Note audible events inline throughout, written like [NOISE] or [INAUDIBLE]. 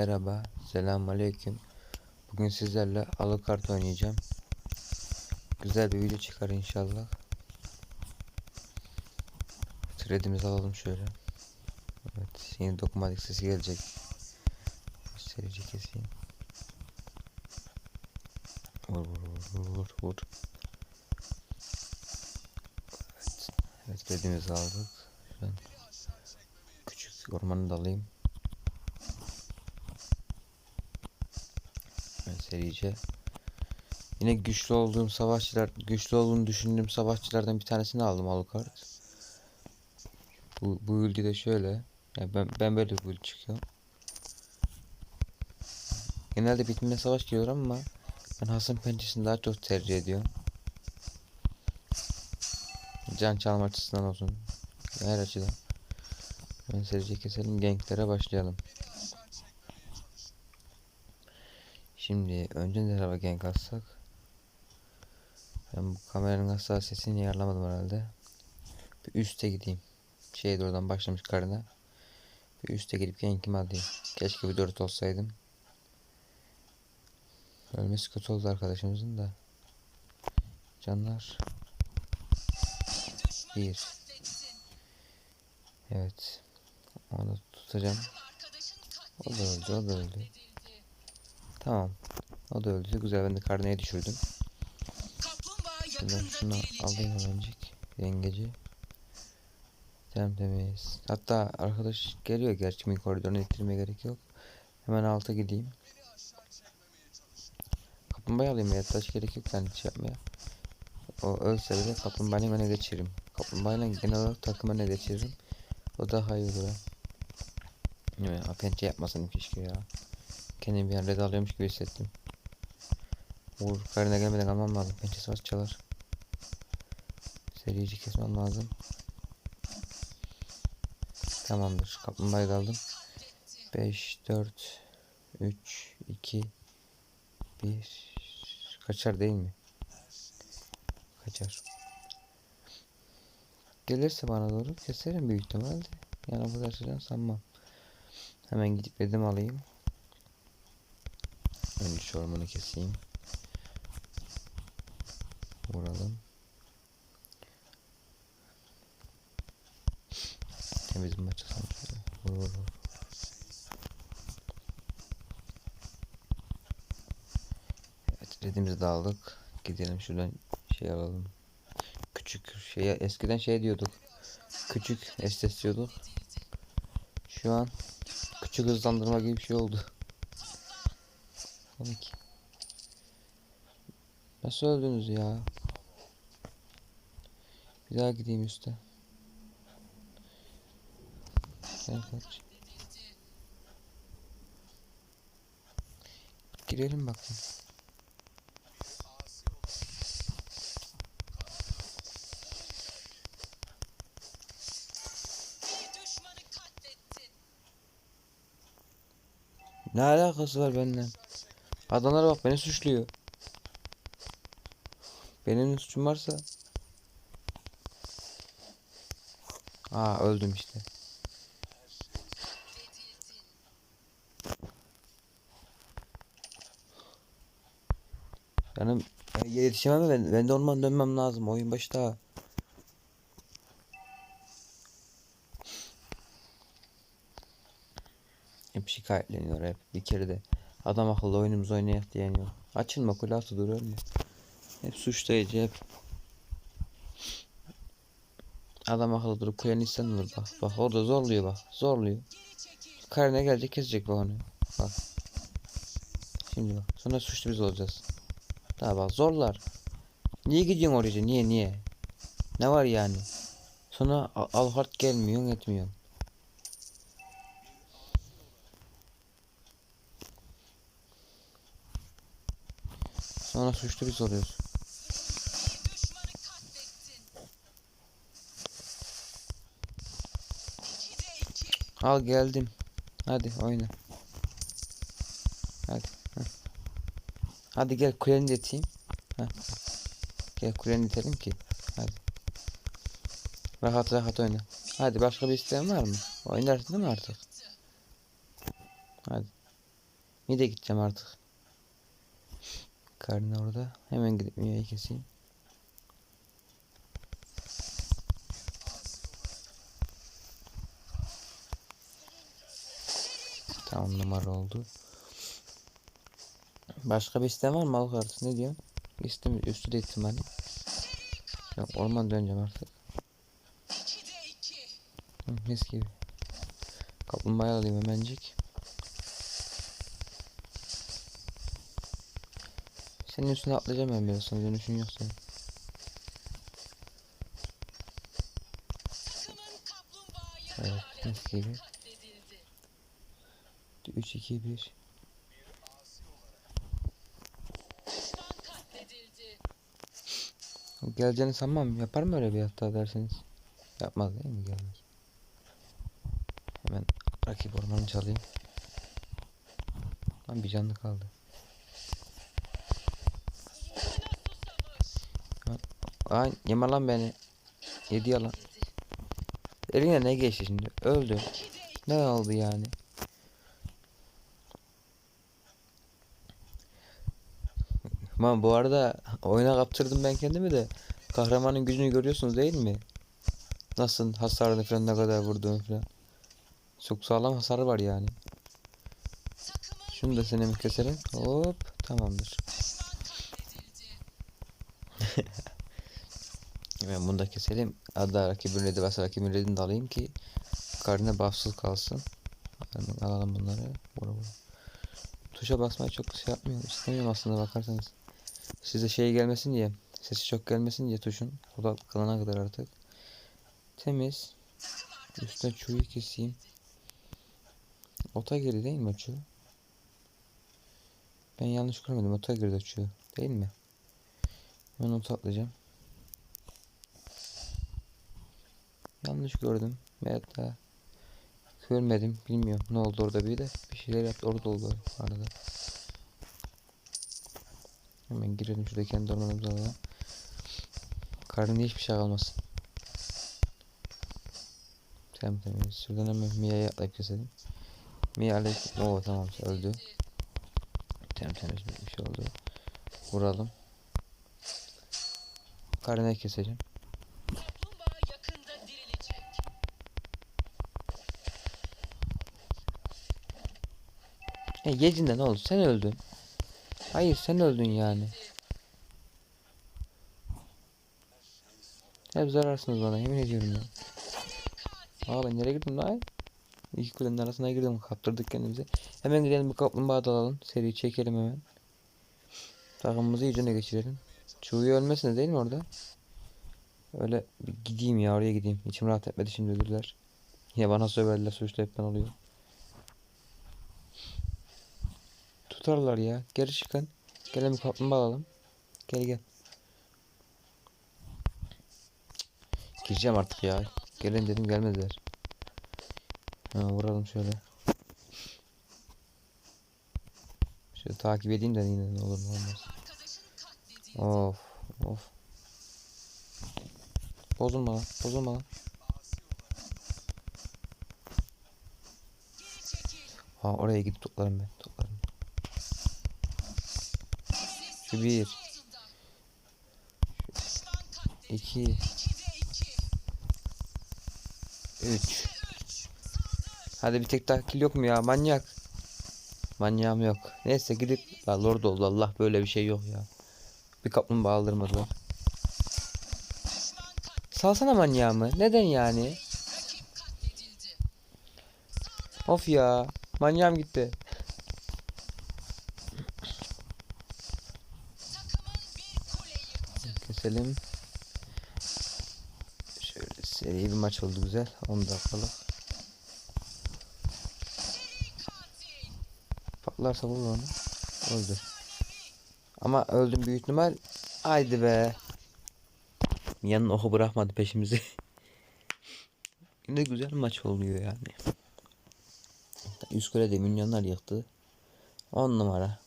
Merhaba, selamünaleyküm. Bugün sizlerle Alucard oynayacağım. Güzel bir video çıkar inşallah. Thread'imizi alalım şöyle. Evet, yeni dokunmatik sesi gelecek. Serici keseyim. Vur vur vur vur vur. Evet, evet thread'imizi aldık. Şu an küçük ormanı da alayım. Serice. Yine güçlü olduğum savaşçılar, güçlü olduğunu düşündüğüm savaşçılardan bir tanesini aldım Alucard. Bu, bu ülke de şöyle. Yani ben, ben böyle bir build çıkıyorum. Genelde bitmeye savaş giriyorum ama ben Hasan pençesini daha çok tercih ediyorum. Can çalma açısından olsun. Her açıdan. Ben serici keselim. Ganklere başlayalım. Şimdi önce ne tarafa gank atsak? Ben bu kameranın hassasiyetini ayarlamadım herhalde. Bir üste gideyim. Şeye oradan başlamış karına. Bir üste gidip gankimi alayım. Keşke bir dört olsaydım. Ölmesi kötü oldu arkadaşımızın da. Canlar. Bir. Evet. Onu tutacağım. O da öldü, o da öldü. Tamam. O da öldü. Güzel ben de karneye düşürdüm. Yakında şunu alayım hemencik. Yengeci. Tamam temiz. Hatta arkadaş geliyor gerçi mi koridoruna ittirmeye gerek yok. Hemen alta gideyim. Kaplumbağayı alayım ya. Taş gerek yok yani şey yapmaya. O ölse bile kaplumbağayı öne geçiririm. Kaplumbağayla genel olarak takım öne geçiririm. O daha iyi olur. Evet, pençe yapmasın keşke ya. Kendimi bir an red alıyormuş gibi hissettim. Uğur karına gelmeden almam lazım. Pençesi var çalar. Serici kesmem lazım. Tamamdır. Kaplumbağayı da aldım. 5, 4, 3, 2, 1. Kaçar değil mi? Kaçar. Gelirse bana doğru keserim büyük ihtimalle. Yani bu sıcak sanmam. Hemen gidip edim alayım. Önce şu ormanı keseyim. Vuralım. Temiz bir maç atalım şöyle. Vur vur vur. Evet redimizi de aldık. Gidelim şuradan şey alalım. Küçük şey eskiden şey diyorduk. Küçük estes diyorduk. Şu an küçük hızlandırma gibi bir şey oldu. Ki. Nasıl öldünüz ya? Bir daha gideyim üste. Sen kaç. Girelim katlettin. Ne alakası var benden? Adamlara bak beni suçluyor. Benim suçum varsa. Aa öldüm işte. E, yetişemem ben. Ben de orman dönmem lazım. Oyun başı daha. Hep şikayetleniyor hep. Bir kere de adam akıllı oyunumuzu oynayak diyen yok. Açılma kulası duruyor mu? Hep suçlayıcı hep. Adam akıllı durup kuyan insan olur bak. Bak orada zorluyor bak. Zorluyor. Karına gelecek kesecek bak onu. Bak. Şimdi bak. Sonra suçlu biz olacağız. Daha bak zorlar. Niye gidiyorsun oraya? Niye niye? Ne var yani? Sonra al Alhart gelmiyor etmiyor. Sonra suçlu biz oluyoruz. Al geldim. Hadi oyna. Hadi. Hadi gel kuleni de iteyim. Heh. Gel kuleni itelim ki. Hadi. Rahat rahat oyna. Hadi başka bir isteğin var mı? Oynarsın değil mi artık? Hadi. Mide gideceğim artık. Karnı orada. Hemen gidip Mia'yı keseyim. Tamam numara oldu. Başka bir isteğin var mı Alucard? Ne diyorsun? İstem üstü de ihtimali. Yok orman döneceğim artık. 2'de 2. Hı, mis gibi. Kaplumbağayı alayım hemencik. Senin üstüne atlayacağım ben biraz sonra dönüşün yok senin. Evet mis gibi. katledildi. 3 2 1 Düşman katledildi. Geleceğini sanmam. Yapar mı öyle bir hata derseniz? Yapmaz değil mi? Gelmez. Hemen rakip ormanı çalayım. Lan bir canlı kaldı. Ay yeme lan beni. Yedi yalan. Eline ne geçti şimdi? Öldü. 2'de 2. Ne oldu yani? Aman bu arada oyuna kaptırdım ben kendimi de. Kahramanın gücünü görüyorsunuz değil mi? Nasıl hasarını falan ne kadar vurduğunu falan. Çok sağlam hasarı var yani. Şunu da senemi keselim. Hop tamamdır. [LAUGHS] Hemen bunu da keselim. Hatta rakibin redi varsa rakibin redini de alayım ki karnına bağımsız kalsın. Hemen alalım bunları. Vura vura. Tuşa basmayı çok şey yapmıyorum. İstemiyorum aslında bakarsanız. Size şey gelmesin diye. Sesi çok gelmesin diye tuşun. Odaklanana kadar artık. Temiz. Üstten çuyu keseyim. Ota girdi değil mi o çuğ? Ben yanlış görmedim. Ota girdi o çuğ. Değil mi? Ben ota atlayacağım. Yanlış gördüm. Veyahut da görmedim. Bilmiyorum ne oldu orada bir de. Bir şeyler yaptı. Orada oldu arada. Hemen girelim şurada kendi ormanımıza alalım. Karnında hiçbir şey kalmasın. Tamam tamam. Şuradan hemen Mia'ya atlayıp keselim. Mia aleyküm. Oo tamam öldü. Tamam temiz bir şey oldu. Vuralım. Karnına keseceğim. E gecinden ne oldu? Sen öldün. Hayır sen öldün yani. Hep zararsınız bana yemin ediyorum ya. Aa ben nereye girdim lan? İki kulenin arasına girdim kaptırdık kendimizi. Hemen gidelim bir kaplumbağa da alalım. Seri çekelim hemen. Takımımızı iyicene geçirelim. Çuğuyu ölmesin değil mi orada? Öyle gideyim ya oraya gideyim. İçim rahat etmedi şimdi ölürler. Ya bana söverler suçlu hep ben oluyor. Tutarlar ya. Geri çıkın. Gelin bir kaplumbağa alalım. Gel gel. Gireceğim artık ya. Gelin dedim gelmediler. Ha, vuralım şöyle. Şöyle takip edeyim de yine ne olur ne olmaz. Of of. Bozulma lan bozulma lan. Ha oraya gidip toplarım ben toplarım. Şu bir. Katledildi. iki, 2'de 2. üç. 3. Hadi bir tek daha kill yok mu ya manyak. Manyağım yok. Neyse gidip la lord oldu Allah böyle bir şey yok ya. Bir kaplumbağa aldırmadılar. Salsana manyağımı. Neden yani? Of ya. Manyağım gitti. Takımın bir kule yıktı. Keselim. Şöyle seri bir maç oldu güzel. 10 dakikalık. Patlarsa vurur onu. Öldü. Ama öldüm büyük ihtimal. Haydi be. Yanın oku bırakmadı peşimizi. Yine [LAUGHS] güzel maç oluyor yani. Kulede milyonlar yıktı. 10 numara.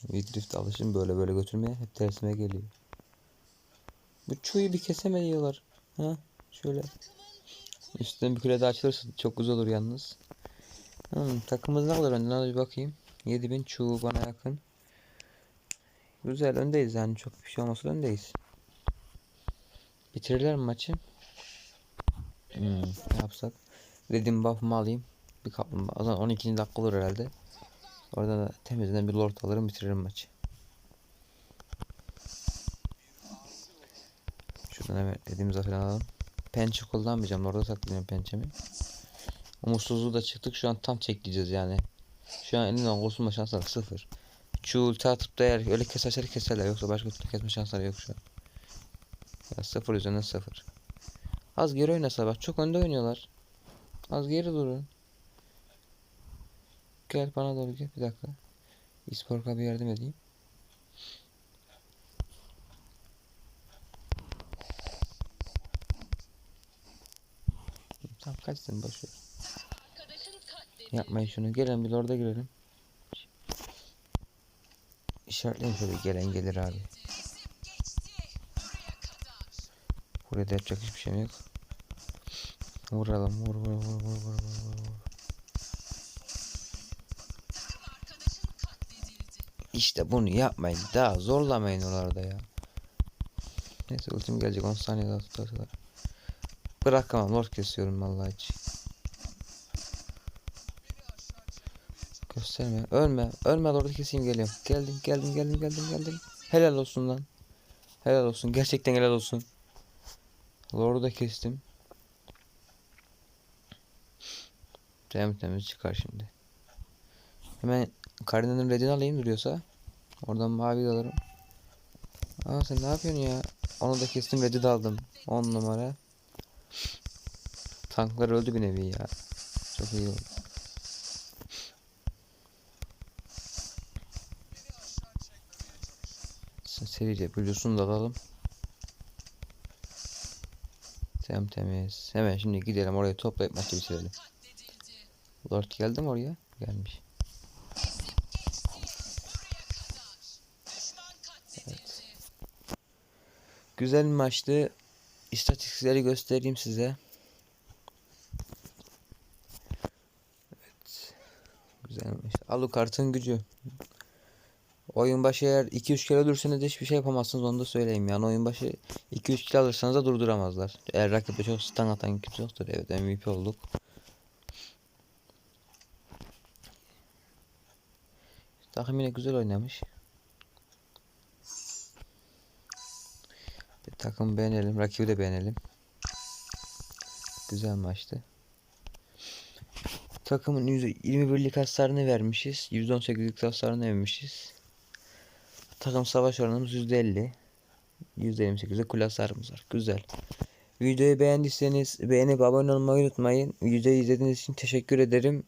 Widrift alışım böyle böyle götürmeye hep tersime geliyor. Bu çuyu bir keseme diyorlar. Ha? Şöyle. Üstten bir kule daha açılırsa çok güzel olur yalnız. Hmm, takımımız ne kadar önde? Hadi bir bakayım. 7000 çoğu bana yakın. Güzel öndeyiz yani çok bir şey olmasa öndeyiz. Bitirirler mi maçı? Hmm, ne yapsak? Dedim buff'ımı alayım. Bir kaplumbağa. O zaman 12. dakika olur herhalde. Orada da temizden bir lord alırım bitiririm maçı. Şuradan hemen dediğimiz falan alalım. Pençe kullanmayacağım. Orada saklayacağım pençemi. Umutsuzluğu da çıktık. Şu an tam çekeceğiz yani. Şu an elinden kurtulma şansları sıfır. Şu ulti atıp da eğer öyle keserler keserler. Yoksa başka türlü kesme şansları yok şu an. Ya sıfır üzerinden sıfır. Az geri oynasa bak. Çok önde oynuyorlar. Az geri durun. Gel bana doğru gel. Bir dakika. İsporka bir yardım edeyim. Tamam kaçsın boş ver. Arkadaşın katledildi. Yapmayın şunu. Gelin bir orada girelim. İşaretleyin şöyle gelen gelir abi. Kesip geçti. Buraya kadar. Buraya da yapacak hiçbir şey yok. Vuralım vur vur vur vur vur vur İşte bunu yapmayın. Daha zorlamayın oralarda ya. Neyse ultim gelecek 10 saniye daha tutarsalar. Bırakamam lord kesiyorum vallahi hiç. Gösterme. Ölme. Ölme lord'u keseyim geliyorum. Geldim geldim geldim geldim geldim. Helal olsun lan. Helal olsun. Gerçekten helal olsun. Lord'u da kestim. Temiz temiz çıkar şimdi. Hemen Karina'nın redini alayım duruyorsa. Oradan mavi de alırım. Aa sen ne yapıyorsun ya? Onu da kestim redi de aldım. 10 numara. Tanklar öldü bir nevi ya. Çok iyi oldu. Se- Serice Blues'unu da alalım. Tem temiz. Hemen şimdi gidelim oraya toplayıp maçı bitirelim. Lord geldi mi oraya? Gelmiş. Güzel bir maçtı. İstatistikleri göstereyim size. Evet. Güzelmiş. Alucard'ın gücü. Oyun başı eğer 2-3 kere ölürseniz hiçbir şey yapamazsınız onu da söyleyeyim. Yani oyun başı 2-3 kere alırsanız da durduramazlar. Eğer rakipte çok stun atan kimse yoktur. Evet MVP olduk. Takım yine güzel oynamış. Bir takım beğenelim. Rakibi de beğenelim. Güzel maçtı. Takımın 21'lik hasarını vermişiz. 118'lik hasarını vermişiz. Takım savaş oranımız %50. %28'de kul hasarımız var. Güzel. Videoyu beğendiyseniz beğenip abone olmayı unutmayın. Videoyu izlediğiniz için teşekkür ederim.